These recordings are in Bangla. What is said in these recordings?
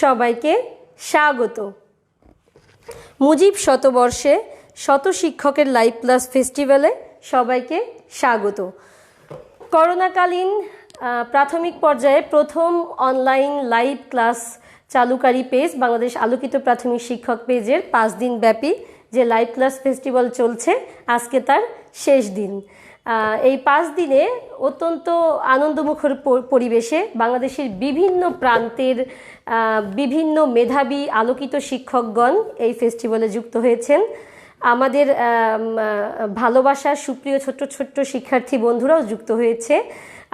সবাইকে স্বাগত। মুজিব শতবর্ষে শত শিক্ষকের লাইভ ক্লাস ফেস্টিভ্যালে সবাইকে স্বাগত। করোনাকালীন প্রাথমিক পর্যায়ে প্রথম অনলাইন লাইভ ক্লাস চালুকারী পেজ, বাংলাদেশ আলোকিত প্রাথমিক শিক্ষক পেজের পাঁচ দিন ব্যাপী যে লাইভ ক্লাস ফেস্টিভ্যাল চলছে, আজকে তার শেষ দিন। এই পাঁচ দিনে অত্যন্ত আনন্দমুখর পরিবেশে বাংলাদেশের বিভিন্ন প্রান্তের বিভিন্ন মেধাবী আলোকিত শিক্ষকগণ এই ফেস্টিভ্যালে যুক্ত হয়েছেন। আমাদের ভালোবাসার সুপ্রিয় ছোট্ট ছোট্ট শিক্ষার্থী বন্ধুরাও যুক্ত হয়েছে।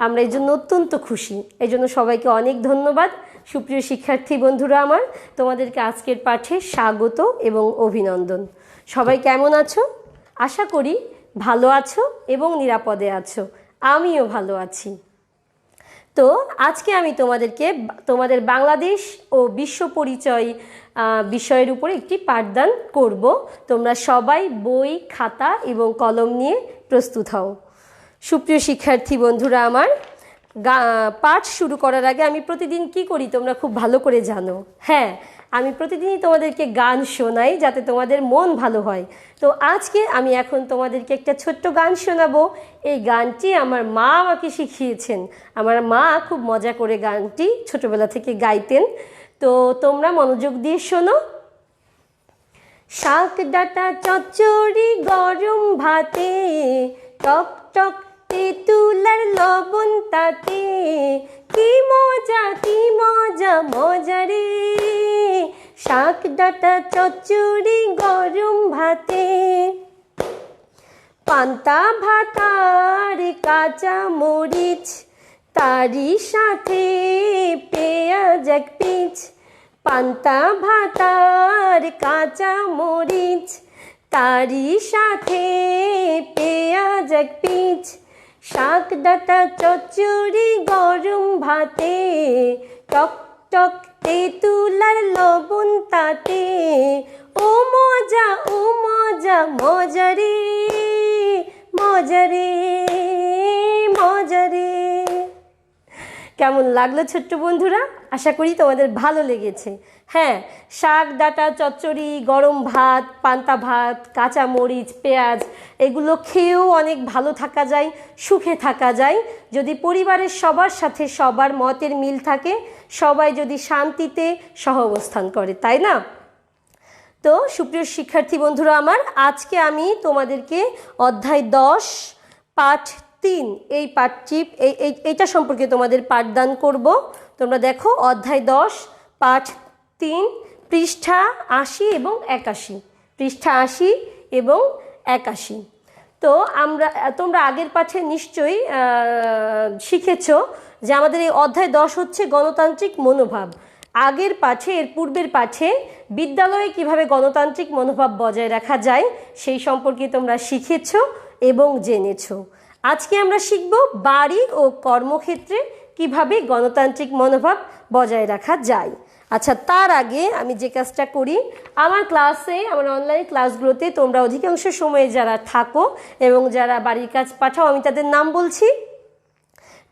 আমরা এই জন্য অত্যন্ত খুশি। এই জন্য সবাইকে অনেক ধন্যবাদ। সুপ্রিয় শিক্ষার্থী বন্ধুরা আমার, তোমাদেরকে আজকের পাঠে স্বাগত এবং অভিনন্দন। সবাই কেমন আছো? আশা করি ভালো আছো এবং নিরাপদে আছো। আমিও ভালো আছি। তো আজকে আমি তোমাদেরকে তোমাদের বাংলাদেশ ও বিশ্ব পরিচয় বিষয়ের উপর একটি পাঠদান করব। তোমরা সবাই বই, খাতা এবং কলম নিয়ে প্রস্তুত হও। সুপ্রিয় শিক্ষার্থী বন্ধুরা আমার পাঠ শুরু করার আগে আমি প্রতিদিন কি করি তোমরা খুব ভালো করে জানো। হ্যাঁ আমি প্রতিদিনই তোমাদেরকে গান শোনাই যাতে তোমাদের মন ভালো হয়। তো আজকে আমি এখন তোমাদেরকে একটা ছোট্ট গান শোনাবো। এই গানটি আমার মা আমাকে শিখিয়েছেন। আমার মা খুব মজা করে গানটি ছোটবেলা থেকে গাইতেন। তো তোমরা মনোযোগ দিয়ে শোনো। শাক ডাটা চচ্চড়ি গরম ভাতে টক টক তেঁতুলার লবণ, তাতে কি মজা কি মজা মজা রে। শাক ডাটা চচ্চড়ি, গরম ভাতে। পান্তা ভাতার কাঁচা মরিচ, তারই সাথে পেঁয়াজ এক পিচ। পান্তা ভাতার কাঁচা মরিচ, তারই সাথে পেঁয়াজ এক পিচ। শাক ডাটা চচুরি গরম ভাতে, টক টক তেঁতুলার লবণ তাতে। ও মজা ও মজা মজারে মজারে মজা রে মজা রে। কেমন লাগল ছোট্ট বন্ধুরা? আশা করি তোমাদের ভালো লেগেছে। হ্যাঁ শাক, ডাটা, চচ্চড়ি, গরম ভাত, পান্তা ভাত, কাঁচা মরিচ, পেঁয়াজ, এগুলো খেয়েও অনেক ভালো থাকা যায়, সুখে থাকা যায়। যদি পরিবারের সবার সাথে সবার মতের মিল থাকে, সবাই যদি শান্তিতে সহ অবস্থান করে, তাই না? তো সুপ্রিয় শিক্ষার্থী বন্ধুরা আমার, আজকে আমি তোমাদেরকে অধ্যায় দশ, পাঠ তিন, এই পাঠটি, এই, এই- এইটা সম্পর্কে তোমাদের পাঠদান করব। তোমরা দেখো, অধ্যায় দশ, পাঠ তিন, পৃষ্ঠা আশি এবং একাশি। পৃষ্ঠা আশি এবং একাশি। তো আমরা, তোমরা আগের পাঠে নিশ্চয়ই শিখেছ যে আমাদের এই অধ্যায় দশ হচ্ছে গণতান্ত্রিক মনোভাব। আগের পাঠে, এর পূর্বের পাঠে বিদ্যালয়ে কীভাবে গণতান্ত্রিক মনোভাব বজায় রাখা যায় সেই সম্পর্কে তোমরা শিখেছ এবং জেনেছ। আজকে আমরা শিখব বাড়ি ও কর্মক্ষেত্রে কীভাবে গণতান্ত্রিক মনোভাব বজায় রাখা যায়। আচ্ছা তার আগে আমি যে কাজটা করি, আমার ক্লাসে, আমার অনলাইন ক্লাসগুলোতে তোমরা অধিকাংশ সময়ে যারা থাকো এবং যারা বাড়ির কাজ পাঠাও, আমি তাদের নাম বলছি।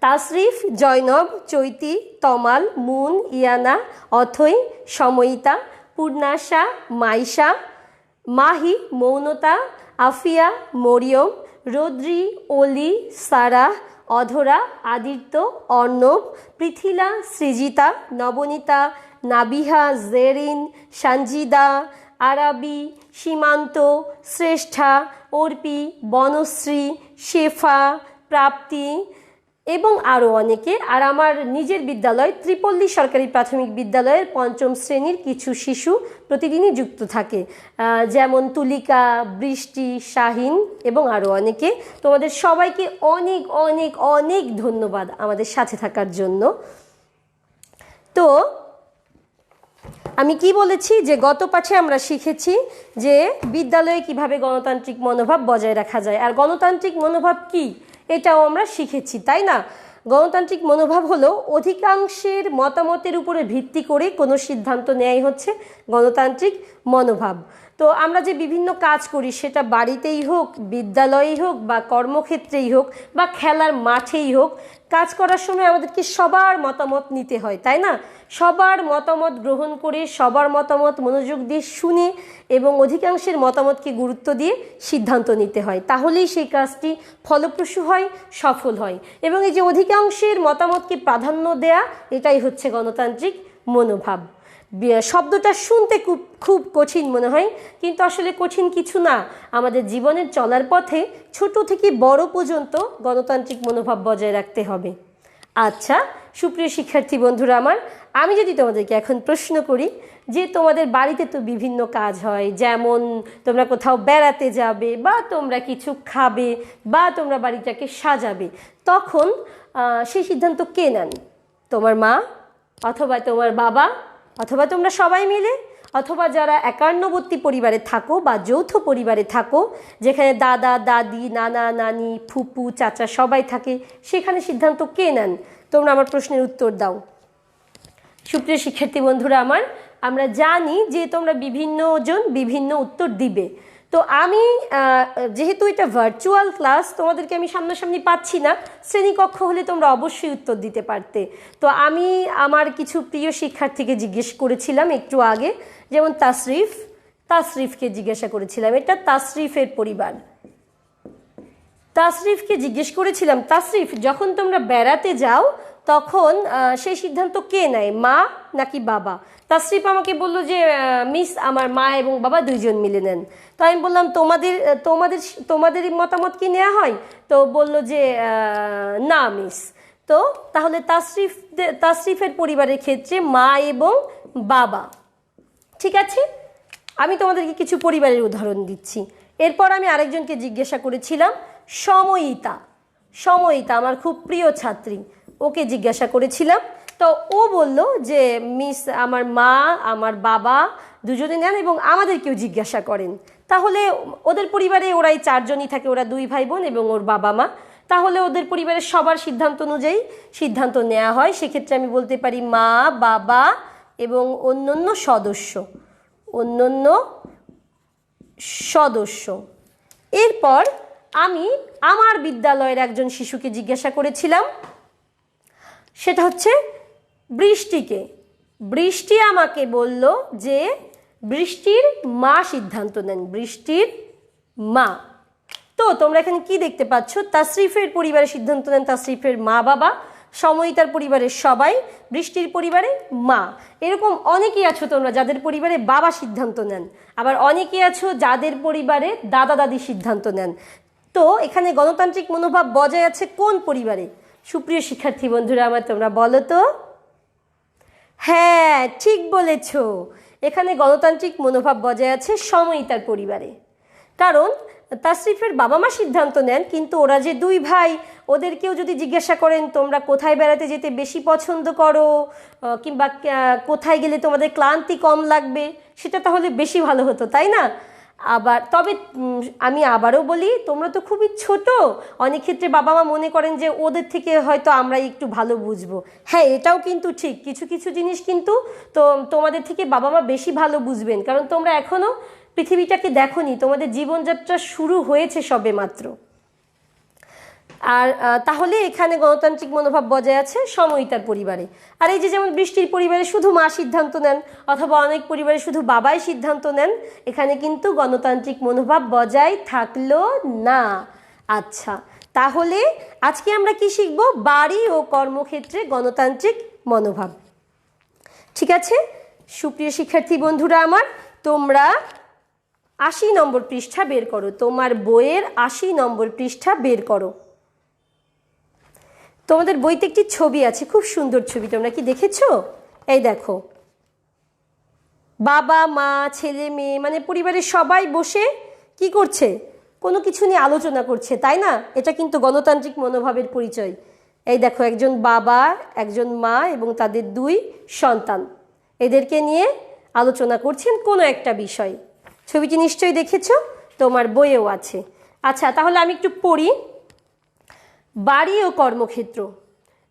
তাসরিফ, জয়নব, চৈতি, তমাল, মুন, ইয়ানা অথৈ সময়িতা, পূর্ণাশা, মাইশা, মাহি, মৌনতা, আফিয়া, মরিয়ম, রোদ্রি, অলি সারাহ অধরা, আদিত্য, অর্ণব, পৃথিলা, সৃজিতা, নবনীতা, নাবিহা, জেরিন সঞ্জিদা আরাবি, সীমান্ত, শ্রেষ্ঠা, অর্পি, বনশ্রী, শেফা, প্রাপ্তি এবং আরও অনেকে আর আমার নিজের বিদ্যালয় ত্রিপল্লী সরকারি প্রাথমিক বিদ্যালয়ের পঞ্চম শ্রেণির কিছু শিশু প্রতিদিনই যুক্ত থাকে। যেমন তুলিকা, বৃষ্টি, শাহিন এবং আরও অনেকে। তোমাদের সবাইকে অনেক অনেক অনেক ধন্যবাদ আমাদের সাথে থাকার জন্য। তো, আমি কি বলেছি যে গত পাঠে আমরা শিখেছি যে বিদ্যালয়ে কীভাবে গণতান্ত্রিক মনোভাব বজায় রাখা যায়। আর গণতান্ত্রিক মনোভাব কি? এটাও আমরা শিখেছি, তাই না? গণতান্ত্রিক মনোভাব হলো অধিকাংশের মতামতের উপরে ভিত্তি করে কোনো সিদ্ধান্ত নেয় হচ্ছে গণতান্ত্রিক মনোভাব। তো আমরা যে বিভিন্ন কাজ করি, সেটা বাড়িতেই হোক, বিদ্যালয়েই হোক, বা কর্মক্ষেত্রেই হোক, বা খেলার মাঠেই হোক, কাজ করার সময় আমাদেরকে সবার মতামত নিতে হয়, তাই না? সবার মতামত গ্রহণ করে, সবার মতামত মনোযোগ দিয়ে শুনে এবং অধিকাংশের মতামতকে গুরুত্ব দিয়ে সিদ্ধান্ত নিতে হয়। তাহলেই সেই কাজটি ফলপ্রসূ হয়, সফল হয়। এবং এই যে অধিকাংশের মতামতকে প্রাধান্য দেয়া, এটাই হচ্ছে গণতান্ত্রিক মনোভাব। শব্দটা শুনতে খুব খুব কঠিন মনে হয়। কিন্তু আসলে কঠিন কিছু না। আমাদের জীবনের চলার পথে ছোট থেকে বড় পর্যন্ত গণতান্ত্রিক মনোভাব বজায় রাখতে হবে। আচ্ছা সুপ্রিয় শিক্ষার্থী বন্ধুরা আমার, আমি যদি তোমাদেরকে এখন প্রশ্ন করি যে তোমাদের বাড়িতে তো বিভিন্ন কাজ হয়, যেমন তোমরা কোথাও বেড়াতে যাবে বা তোমরা কিছু খাবে বা তোমরা বাড়িটাকে সাজাবে, তখন সেই সিদ্ধান্ত কে নেন? তোমার মা অথবা তোমার বাবা? অথবা তোমরা সবাই মিলে, অথবা যারা একান্নবর্তী পরিবারে থাকো বা যৌথ পরিবারে থাকো, যেখানে দাদা, দাদি, নানা, নানি, ফুপু, চাচা সবাই থাকে, সেখানে সিদ্ধান্ত কে নেন? তোমরা আমার প্রশ্নের উত্তর দাও। সুপ্রিয় শিক্ষার্থী বন্ধুরা আমার, আমরা জানি যে তোমরা বিভিন্ন জন বিভিন্ন উত্তর দিবে। তো আমি যেহেতু এটা ভার্চুয়াল ক্লাস তোমাদেরকে আমি সামনাসামনি পাচ্ছি না, শ্রেণীকক্ষ হলে তোমরা অবশ্যই উত্তর দিতে পারতে। তো আমি আমার কিছু প্রিয় শিক্ষার্থীকে জিজ্ঞেস করেছিলাম একটু আগে, যেমন তাসরিফ। তাসরিফকে জিজ্ঞাসা করেছিলাম, এটা তাসরিফের পরিবার। তাসরিফকে জিজ্ঞেস করেছিলাম, তাসরিফ, যখন তোমরা বেড়াতে যাও, তখন সেই সিদ্ধান্ত কে নেয়, মা নাকি বাবা? তাসরিফ আমাকে বলল যে মিস, আমার মা এবং বাবা দুইজন মিলে নেন। তো আমি বললাম, তোমাদের তোমাদের তোমাদের মতামত কি নেওয়া হয়? তো বলল যে না, মিস। তো তাহলে তাসরিফ তাসরিফের পরিবারের ক্ষেত্রে মা এবং বাবা। ঠিক আছে? আমি তোমাদেরকে কিছু পরিবারের উদাহরণ দিচ্ছি। এরপর আমি আরেকজনকে জিজ্ঞাসা করেছিলাম, সময়িতা। সময়িতা আমার খুব প্রিয় ছাত্রী, ওকে জিজ্ঞাসা করেছিলাম। তো ও বলল যে, মিস, আমার মা, আমার বাবা দুজনে নেন এবং আমাদেরকেও জিজ্ঞাসা করেন। তাহলে ওদের পরিবারে ওরাই চারজনই থাকে, ওরা দুই ভাই বোন এবং ওর বাবা মা তাহলে ওদের পরিবারের সবার সিদ্ধান্ত অনুযায়ী সিদ্ধান্ত নেওয়া হয়। সেক্ষেত্রে আমি বলতে পারি মা, বাবা এবং অন্যান্য সদস্য। অন্যান্য সদস্য। এরপর আমি আমার বিদ্যালয়ের একজন শিশুকে জিজ্ঞাসা করেছিলাম। সেটা হচ্ছে বৃষ্টিকে। বৃষ্টি আমাকে বলল যে বৃষ্টির মা সিদ্ধান্ত নেন, বৃষ্টির মা। তো তোমরা এখানে কি দেখতে পাচ্ছ? তাসরিফের পরিবারের সিদ্ধান্ত নেন তাসরিফের মা বাবা, সময়িতার পরিবারের সবাই, বৃষ্টির পরিবারে মা। এরকম অনেকেই আছো তোমরা যাদের পরিবারে বাবা সিদ্ধান্ত নেন, আবার অনেকেই আছো যাদের পরিবারে দাদা দাদি সিদ্ধান্ত নেন। তো এখানে গণতান্ত্রিক মনোভাব বজায় আছে কোন পরিবারে? সুপ্রিয় শিক্ষার্থী বন্ধুরা, আমার তোমরা বলো তো। হ্যাঁ ঠিক বলেছ। এখানে গণতান্ত্রিক মনোভাব বজায় আছে সময় তার পরিবারে। কারণ তাসরিফের বাবা মা সিদ্ধান্ত নেন, কিন্তু ওরা যে দুই ভাই, ওদেরকেও যদি জিজ্ঞাসা করেন, তোমরা কোথায় বেড়াতে যেতে বেশি পছন্দ করো? কিংবা কোথায় গেলে তোমাদের ক্লান্তি কম লাগবে? সেটা তাহলে বেশি ভালো হতো, তাই না? আবার, তবে আমি আবারও বলি, তোমরা তো খুবই ছোট। অনেক ক্ষেত্রে বাবা মা মনে করেন যে, ওদের থেকে হয়তো আমরা একটু ভালো বুঝব। হ্যাঁ এটাও কিন্তু ঠিক। কিছু কিছু জিনিস কিন্তু তো, তোমাদের থেকে বাবা মা বেশি ভালো বুঝবেন। কারণ তোমরা এখনও পৃথিবীটাকে দেখোনি। তোমাদের জীবনযাত্রা শুরু হয়েছে সবে মাত্র আর তাহলে এখানে গণতান্ত্রিক মনোভাব বজায় আছে সময়িতার পরিবারে। আর এই যে যেমন বৃষ্টির পরিবারে শুধু মা সিদ্ধান্ত নেন, অথবা অনেক পরিবারে শুধু বাবাই সিদ্ধান্ত নেন, এখানে কিন্তু গণতান্ত্রিক মনোভাব বজায় থাকল না। আচ্ছা তাহলে আজকে আমরা কি শিখব? বাড়ি ও কর্মক্ষেত্রে গণতান্ত্রিক মনোভাব। ঠিক আছে? সুপ্রিয় শিক্ষার্থী বন্ধুরা আমার, তোমরা আশি নম্বর পৃষ্ঠা বের করো। তোমার বইয়ের আশি নম্বর পৃষ্ঠা বের করো। তোমাদের বইতে একটি ছবি আছে, খুব সুন্দর ছবি, তোমরা কি দেখেছ? এই দেখো। বাবা, মা, ছেলে, মেয়ে মানে পরিবারের সবাই বসে কি করছে? কোনো কিছু নিয়ে আলোচনা করছে, তাই না? এটা কিন্তু গণতান্ত্রিক মনোভাবের পরিচয়। এই দেখো, একজন বাবা, একজন মা এবং তাদের দুই সন্তান। এদেরকে নিয়ে আলোচনা করছেন কোনো একটা বিষয়। ছবিটি নিশ্চয়ই দেখেছ? তোমার বইয়েও আছে। আচ্ছা তাহলে আমি একটু পড়ি। বাড়ি ও কর্মক্ষেত্র।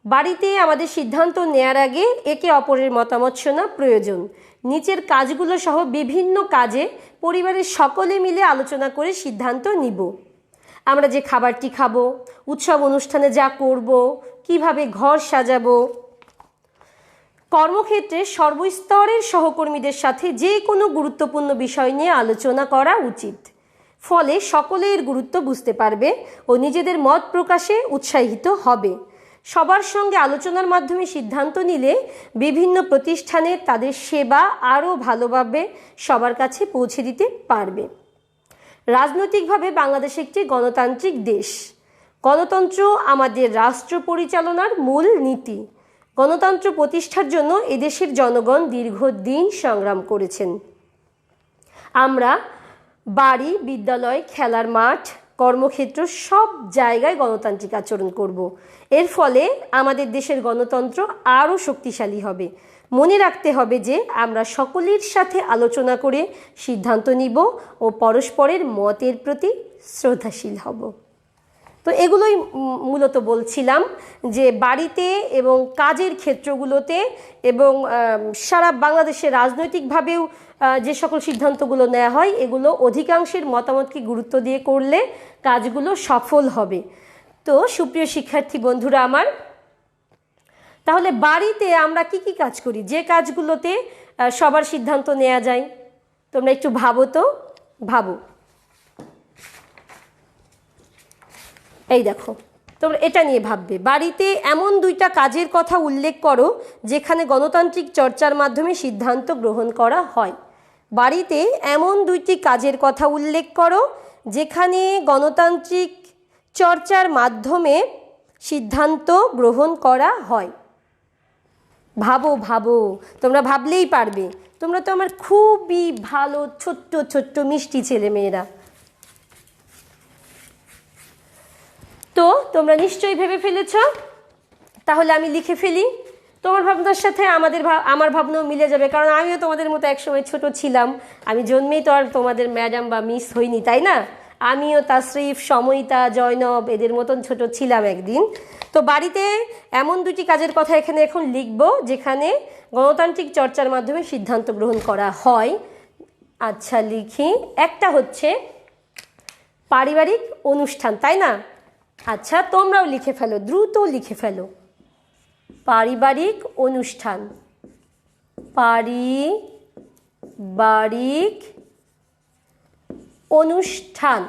বাড়িতে আমাদের সিদ্ধান্ত নেয়ার আগে একে অপরের মতামত শোনা প্রয়োজন। নিচের কাজগুলো সহ বিভিন্ন কাজে পরিবারের সকলে মিলে আলোচনা করে সিদ্ধান্ত নিব। আমরা যে খাবারটি খাব, উৎসব অনুষ্ঠানে যা করব, কীভাবে ঘর সাজাবো, কর্মক্ষেত্রে সর্বস্তরের সহকর্মীদের সাথে যে কোনো গুরুত্বপূর্ণ বিষয় নিয়ে আলোচনা করা উচিত। ফলে সকলের গুরুত্ব বুঝতে পারবে ও নিজেদের মত প্রকাশে উৎসাহিত হবে। সবার সঙ্গে আলোচনার মাধ্যমে সিদ্ধান্ত নিলে বিভিন্ন প্রতিষ্ঠানে তাদের সেবা আরও ভালোভাবে সবার কাছে পৌঁছে দিতে পারবে। রাজনৈতিকভাবে বাংলাদেশ একটি গণতান্ত্রিক দেশ। গণতন্ত্র আমাদের রাষ্ট্র পরিচালনার মূল নীতি। গণতন্ত্র প্রতিষ্ঠার জন্য এদেশের জনগণ দীর্ঘদিন সংগ্রাম করেছেন। আমরা বাড়ি, বিদ্যালয়, খেলার মাঠ, কর্মক্ষেত্র সব জায়গায় গণতান্ত্রিক আচরণ করব। এর ফলে আমাদের দেশের গণতন্ত্র আরও শক্তিশালী হবে। মনে রাখতে হবে যে আমরা সকলের সাথে আলোচনা করে সিদ্ধান্ত নিব ও পরস্পরের মতের প্রতি শ্রদ্ধাশীল হব। তো এগুলোই মূলত বলছিলাম যে বাড়িতে এবং কাজের ক্ষেত্রগুলোতে এবং সারা বাংলাদেশে রাজনৈতিকভাবেও যে সকল সিদ্ধান্তগুলো নেওয়া হয়, এগুলো অধিকাংশের মতামতকে গুরুত্ব দিয়ে করলে কাজগুলো সফল হবে। তো সুপ্রিয় শিক্ষার্থী বন্ধুরা আমার, তাহলে বাড়িতে আমরা কি কি কাজ করি? যে কাজগুলোতে সবার সিদ্ধান্ত নেওয়া যায়। তোমরা একটু ভাবো তো? ভাবো। এই দেখো, তোমরা এটা নিয়ে ভাববে। বাড়িতে এমন দুইটা কাজের কথা উল্লেখ করো, যেখানে গণতান্ত্রিক চর্চার মাধ্যমে সিদ্ধান্ত গ্রহণ করা হয়। বাড়িতে এমন দুইটি কাজের কথা উল্লেখ করো, যেখানে গণতান্ত্রিক চর্চার মাধ্যমে সিদ্ধান্ত গ্রহণ করা হয়। ভাবো ভাবো, তোমরা ভাবলেই পারবে। তোমরা তো আমার খুবই ভালো, ছোট্ট ছোট্ট মিষ্টি ছেলে মেয়েরা তো তোমরা নিশ্চয়ই ভেবে ফেলেছ? তাহলে আমি লিখে ফেলি। তোমার ভাবনার সাথে আমাদের আমার ভাবনাও মিলে যাবে, কারণ আমিও তোমাদের মতো একসময় ছোট ছিলাম। আমি জন্মেই তো আর তোমাদের ম্যাডাম বা মিস হইনি, তাই না? আমিও তাশরিফ সময়িতা, জয়নব, এদের মতন ছোট ছিলাম একদিন। তো বাড়িতে এমন দুটি কাজের কথা এখানে এখন লিখব, যেখানে গণতান্ত্রিক চর্চার মাধ্যমে সিদ্ধান্ত গ্রহণ করা হয়। আচ্ছা লিখি। একটা হচ্ছে পারিবারিক অনুষ্ঠান, তাই না? আচ্ছা তোমরাও লিখে ফেলো, দ্রুত লিখে ফেলো। পারিবারিক অনুষ্ঠান। পারিবারিক অনুষ্ঠান।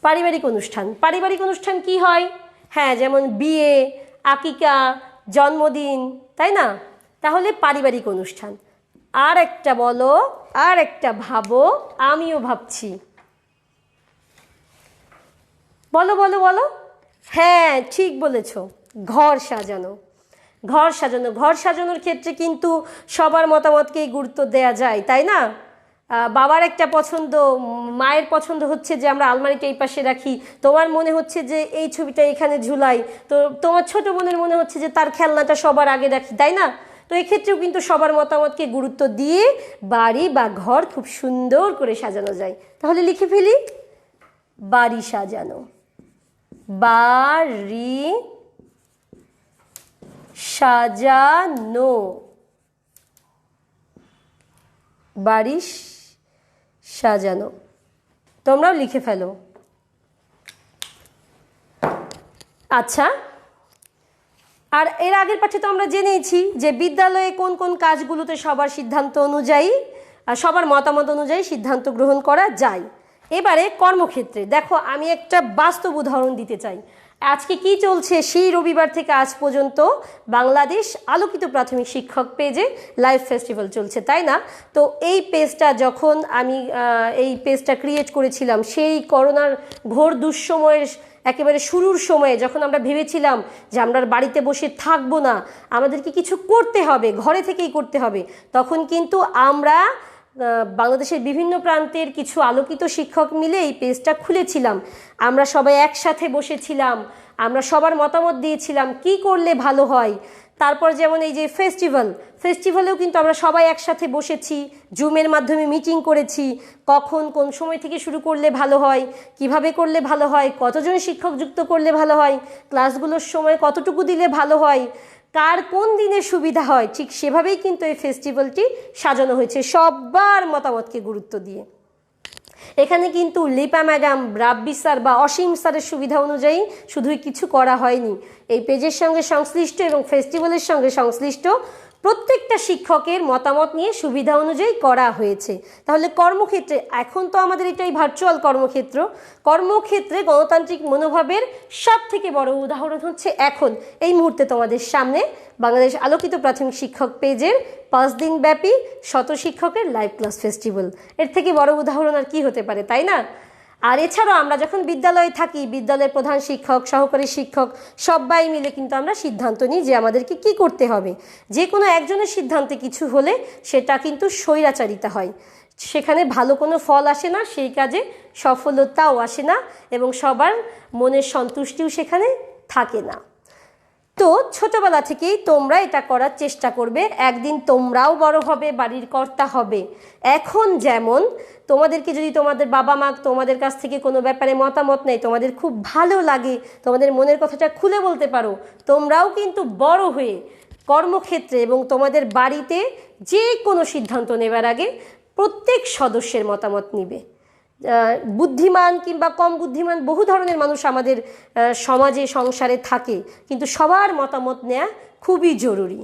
পারিবারিক অনুষ্ঠান। পারিবারিক অনুষ্ঠান কি হয়? হ্যাঁ যেমন বিয়ে, আকিকা, জন্মদিন, তাই না? তাহলে পারিবারিক অনুষ্ঠান। আর একটা বলো, আর একটা ভাবো, আমিও ভাবছি। বলো বলো বলো। হ্যাঁ ঠিক বলেছ। ঘর সাজানো। ঘর সাজানো। ঘর সাজানোর ক্ষেত্রে কিন্তু সবার মতামতকেই গুরুত্ব দেয়া যায়, তাই না? বাবার একটা পছন্দ, মায়ের পছন্দ হচ্ছে যে আমরা আলমারিটা এই পাশে রাখি। তোমার মনে হচ্ছে যে এই ছবিটা এখানে ঝুলাই। তো তোমার ছোট বোনের মনে হচ্ছে যে তার খেলনাটা সবার আগে রাখি, তাই না? তো এক্ষেত্রেও কিন্তু সবার মতামতকে গুরুত্ব দিয়ে বাড়ি বা ঘর খুব সুন্দর করে সাজানো যায়। তাহলে লিখে ফেলি, বাড়ি সাজানো। বাড়ি সাজানো বাড়ি সাজানো তোমরাও লিখে ফেলো। আচ্ছা। আর এর আগের পাঠে তো আমরা জেনেইছি যে বিদ্যালয়ে কোন কোন কাজগুলোতে সবার সিদ্ধান্ত অনুযায়ী সবার মতামত অনুযায়ী সিদ্ধান্ত গ্রহণ করা যায়। এবারে কর্মক্ষেত্রে, দেখো আমি একটা বাস্তব উদাহরণ দিতে চাই। আজকে কি চলছে সেই রবিবার থেকে আজ পর্যন্ত বাংলাদেশ আলোকিত প্রাথমিক শিক্ষক পেজে লাইভ ফেস্টিভ্যাল চলছে, তাই না? তো এই পেজটা যখন আমি এই পেজটা ক্রিয়েট করেছিলাম, সেই করোনার ঘোর দুঃসময়ের, একেবারে শুরুর সময়ে যখন আমরা ভেবেছিলাম যে আমরা বাড়িতে বসে থাকব না, আমাদেরকে কিছু করতে হবে, ঘরে থেকেই করতে হবে, তখন কিন্তু আমরা বাংলাদেশের বিভিন্ন প্রান্তের কিছু আলোকিত শিক্ষক মিলে এই পেজটা খুলেছিলাম। আমরা সবাই একসাথে বসেছিলাম, আমরা সবার মতামত দিয়েছিলাম, কি করলে ভালো হয়। তারপর যেমন এই যে ফেস্টিভ্যাল ফেস্টিভ্যালেও কিন্তু আমরা সবাই একসাথে বসেছি জুমের মাধ্যমে মিটিং করেছি, কখন কোন সময় থেকে শুরু করলে ভালো হয়, কীভাবে করলে ভালো হয়, কতজন শিক্ষক যুক্ত করলে ভালো হয় ক্লাসগুলোর সময় কতটুকু দিলে ভালো হয় কার কোন দিনে সুবিধা হয়, ঠিক সেভাবেই কিন্তু এই ফেস্টিভ্যালটি সাজানো হয়েছে সবার মতামতকে গুরুত্ব দিয়ে। এখানে কিন্তু লিপা ম্যাডাম, রাব্বি স্যার বা অসীম স্যারের সুবিধা অনুযায়ী শুধুই কিছু করা হয়নি। এই পেজের সঙ্গে সংশ্লিষ্ট এবং ফেস্টিভ্যালের সঙ্গে সংশ্লিষ্ট প্রত্যেকটা শিক্ষকের মতামত নিয়ে সুবিধা অনুযায়ী করা হয়েছে। তাহলে কর্মক্ষেত্রে, এখন তো আমাদের এটাই ভার্চুয়াল কর্মক্ষেত্র। কর্মক্ষেত্রে গণতান্ত্রিক মনোভাবের সব থেকে বড় উদাহরণ হচ্ছে এখন। এই মুহূর্তে তোমাদের সামনে বাংলাদেশ আলোকিত প্রাথমিক শিক্ষক পেজের পাঁচ দিন ব্যাপী শত শিক্ষকের লাইভ ক্লাস ফেস্টিভ্যাল। এর থেকে বড় উদাহরণ আর কি হতে পারে, তাই না? আর এছাড়াও আমরা যখন বিদ্যালয়ে থাকি, বিদ্যালয়ের প্রধান শিক্ষক, সহকারী শিক্ষক সবাই মিলে কিন্তু আমরা সিদ্ধান্ত নিই যে আমাদেরকে কি করতে হবে। যে কোনো একজনের সিদ্ধান্তে কিছু হলে সেটা কিন্তু স্বৈরাচারিতা হয়। সেখানে ভালো কোনো ফল আসে না, সেই কাজে সফলতাও আসে না এবং সবার মনের সন্তুষ্টিও সেখানে থাকে না। তো ছোটবেলা থেকেই তোমরা এটা করার চেষ্টা করবে। একদিন তোমরাও বড় হবে, বাড়ির কর্তা হবে। এখন যেমন তোমাদেরকে যদি তোমাদের বাবা মা তোমাদের কাছ থেকে কোনো ব্যাপারে মতামত নেই তোমাদের খুব ভালো লাগে, তোমাদের মনের কথাটা খুলে বলতে পারো, তোমরাও কিন্তু বড় হয়ে কর্মক্ষেত্রে এবং তোমাদের বাড়িতে যে কোনো সিদ্ধান্ত নেবার আগে প্রত্যেক সদস্যের মতামত নিবে। বুদ্ধিমান কিংবা কম বুদ্ধিমান বহু ধরনের মানুষ আমাদের সমাজে, সংসারে থাকে। কিন্তু সবার মতামত নেওয়া খুবই জরুরি।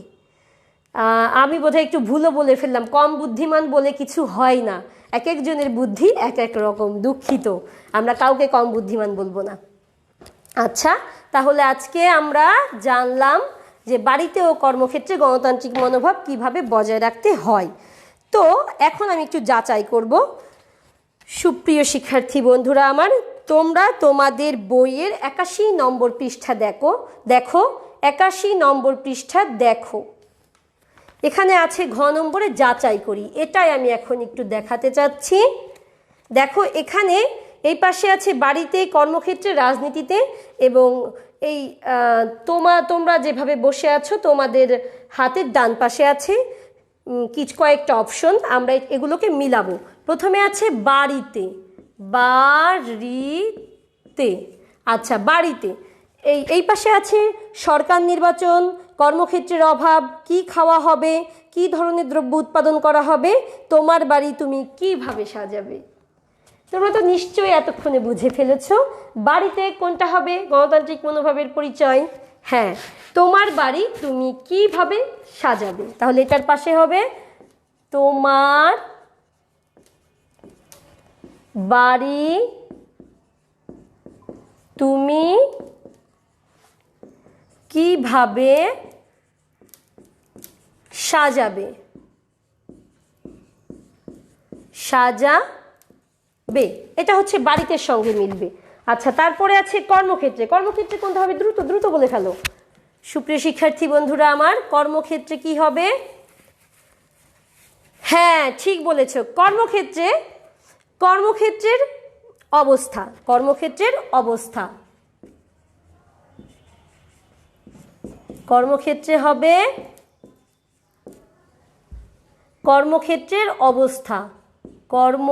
আমি বোধহয় একটু ভুলও বলে ফেললাম। কম বুদ্ধিমান বলে কিছু হয় না। এক একজনের বুদ্ধি এক এক রকম দুঃখিত। আমরা কাউকে কম বুদ্ধিমান বলব না। আচ্ছা তাহলে আজকে আমরা জানলাম যে বাড়িতে ও কর্মক্ষেত্রে গণতান্ত্রিক মনোভাব কীভাবে বজায় রাখতে হয়। তো এখন আমি একটু যাচাই করব। সুপ্রিয় শিক্ষার্থী বন্ধুরা আমার, তোমরা তোমাদের বইয়ের একাশি নম্বর পৃষ্ঠা দেখো দেখো, একাশি নম্বর পৃষ্ঠা দেখো। এখানে আছে ঘ নম্বরে যাচাই করি, এটাই আমি এখন একটু দেখাতে চাচ্ছি। দেখো, এখানে এই পাশে আছে বাড়িতে, কর্মক্ষেত্রে, রাজনীতিতে এবং এই তোমা, তোমরা যেভাবে বসে আছো, তোমাদের হাতের ডান পাশে আছে কিছু কয়েকটা অপশন, আমরা এগুলোকে মিলাবো। প্রথমে আছে বাড়িতে। বাড়িতে। আচ্ছা বাড়িতে। এই এই পাশে আছে সরকার নির্বাচন, কর্মক্ষেত্রের অভাব, কি খাওয়া হবে, কি ধরনের দ্রব্য উৎপাদন করা হবে, তোমার বাড়ি তুমি কীভাবে সাজাবে? তোমরা তো নিশ্চয়ই এতক্ষণে বুঝে ফেলেছ বাড়িতে কোনটা হবে, গণতান্ত্রিক মনোভাবের পরিচয়। হ্যাঁ তোমার বাড়ি তুমি কীভাবে সাজাবে? তাহলে এটার পাশে হবে তোমার বাড়ি, তুমি কীভাবে সাজাবে? সাজাবে। এটা হচ্ছে বাড়িতে সঙ্গে মিলবে। আচ্ছা তারপরে আছে কর্মক্ষেত্রে। কর্মক্ষেত্রে কোনটা হবে দ্রুত দ্রুত বলে ফেলো। সুপ্রিয় শিক্ষার্থী বন্ধুরা আমার, কর্মক্ষেত্রে কি হবে? হ্যাঁ ঠিক বলেছ। কর্মক্ষেত্রে কর্মক্ষেত্রের অবস্থা কর্মক্ষেত্রের অবস্থা। কর্মক্ষেত্রে হবে, কর্মক্ষেত্রের অবস্থা। কর্ম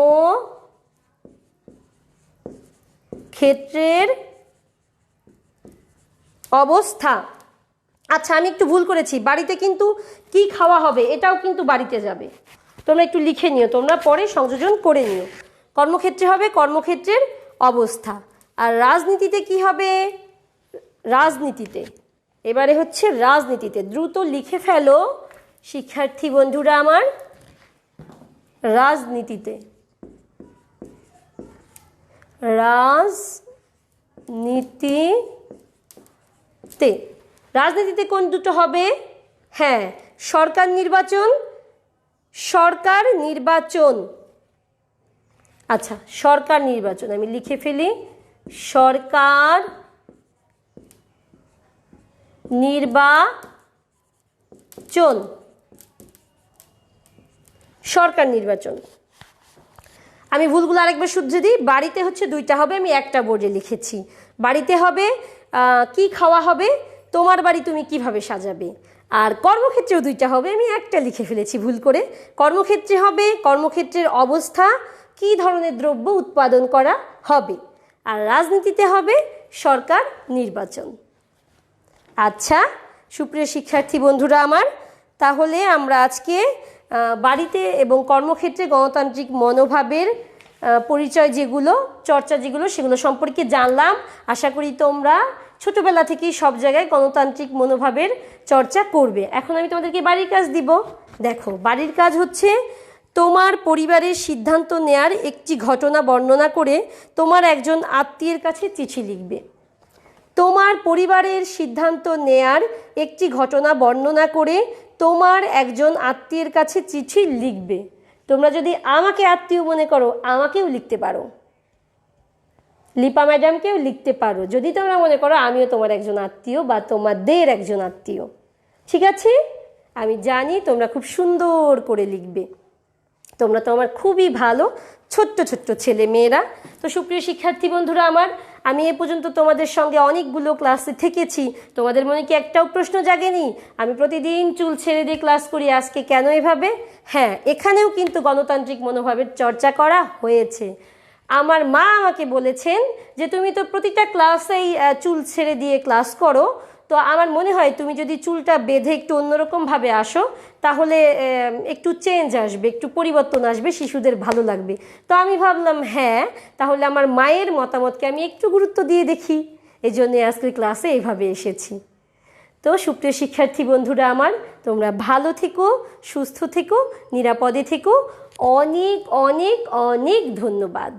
ক্ষেত্রের অবস্থা। আচ্ছা আমি একটু ভুল করেছি। বাড়িতে কিন্তু কি খাওয়া হবে, এটাও কিন্তু বাড়িতে যাবে। তোমরা একটু লিখে নিও, তোমরা পরে সংযোজন করে নিও। কর্মক্ষেত্রে হবে, কর্মক্ষেত্রের অবস্থা। আর রাজনীতিতে কি হবে? রাজনীতিতে। এবারে হচ্ছে রাজনীতিতে। দ্রুত লিখে ফেলো, শিক্ষার্থী বন্ধুরা আমার, রাজনীতিতে। রাজনীতিতে। রাজনীতিতে কোন দুটো হবে? হ্যাঁ সরকার নির্বাচন সরকার নির্বাচন। আচ্ছা সরকার নির্বাচন, আমি লিখে ফেলি। সরকার নির্বাচন। সরকার নির্বাচন। আমি ভুলগুলো আরেকবার শুধরে দিই, বাড়িতে হচ্ছে দুইটা হবে, আমি একটা বোর্ডে লিখেছি। বাড়িতে হবে কি খাওয়া হবে, তোমার বাড়ি তুমি কীভাবে সাজাবে? আর কর্মক্ষেত্রেও দুইটা হবে, আমি একটা লিখে ফেলেছি ভুল করে। কর্মক্ষেত্রে হবে, কর্মক্ষেত্রের অবস্থা কী ধরনের দ্রব্য উৎপাদন করা হবে? আর রাজনীতিতে হবে সরকার নির্বাচন। আচ্ছা সুপ্রিয় শিক্ষার্থী বন্ধুরা আমার, তাহলে আমরা আজকে বাড়িতে এবং কর্মক্ষেত্রে গণতান্ত্রিক মনোভাবের পরিচয় যেগুলো, চর্চা যেগুলো, সেগুলো সম্পর্কে জানলাম। আশা করি তোমরা ছোটবেলা থেকেই সব জায়গায় গণতান্ত্রিক মনোভাবের চর্চা করবে। এখন আমি তোমাদেরকে বাড়ির কাজ দিব। দেখো, বাড়ির কাজ হচ্ছে তোমার পরিবারের সিদ্ধান্ত নেয়ার একটি ঘটনা বর্ণনা করে তোমার একজন আত্মীয়ের কাছে চিঠি লিখবে। তোমার পরিবারের সিদ্ধান্ত নেয়ার একটি ঘটনা বর্ণনা করে তোমার একজন আত্মীয়ের কাছে চিঠি লিখবে। তোমরা যদি আমাকে আত্মীয় মনে করো, আমাকেও লিখতে পারো। লিপা ম্যাডামকেও লিখতে পারো। যদি তোমরা মনে করো, আমিও তোমার একজন আত্মীয় বা তোমাদের একজন আত্মীয়। ঠিক আছে? আমি জানি তোমরা খুব সুন্দর করে লিখবে। তোমরা তো আমার খুবই ভালো, ছোট্ট ছোট্ট ছেলে মেয়েরা। তো সুপ্রিয় শিক্ষার্থী বন্ধুরা আমার, আমি এ পর্যন্ত তোমাদের সঙ্গে অনেকগুলো ক্লাসে থেকেছি। তোমাদের মনে কি একটাও প্রশ্ন জাগেনি? আমি প্রতিদিন চুল ছেড়ে দিয়ে ক্লাস করি, আজকে কেন এভাবে? হ্যাঁ এখানেও কিন্তু গণতান্ত্রিক মনোভাবের চর্চা করা হয়েছে। আমার মা আমাকে বলেছেন যে, তুমি তো প্রতিটা ক্লাসেই চুল ছেড়ে দিয়ে ক্লাস করো। তো আমার মনে হয় তুমি যদি চুলটা বেঁধে একটু অন্যরকমভাবে আসো, তাহলে একটু চেঞ্জ আসবে, একটু পরিবর্তন আসবে, শিশুদের ভালো লাগবে। তো আমি ভাবলাম হ্যাঁ তাহলে আমার মায়ের মতামতকে আমি একটু গুরুত্ব দিয়ে দেখি। এই জন্যে আজকের ক্লাসে এইভাবে এসেছি। তো সুপ্রিয় শিক্ষার্থী বন্ধুরা আমার, তোমরা ভালো থেকো, সুস্থ থেকো, নিরাপদে থেকো। অনেক অনেক অনেক ধন্যবাদ।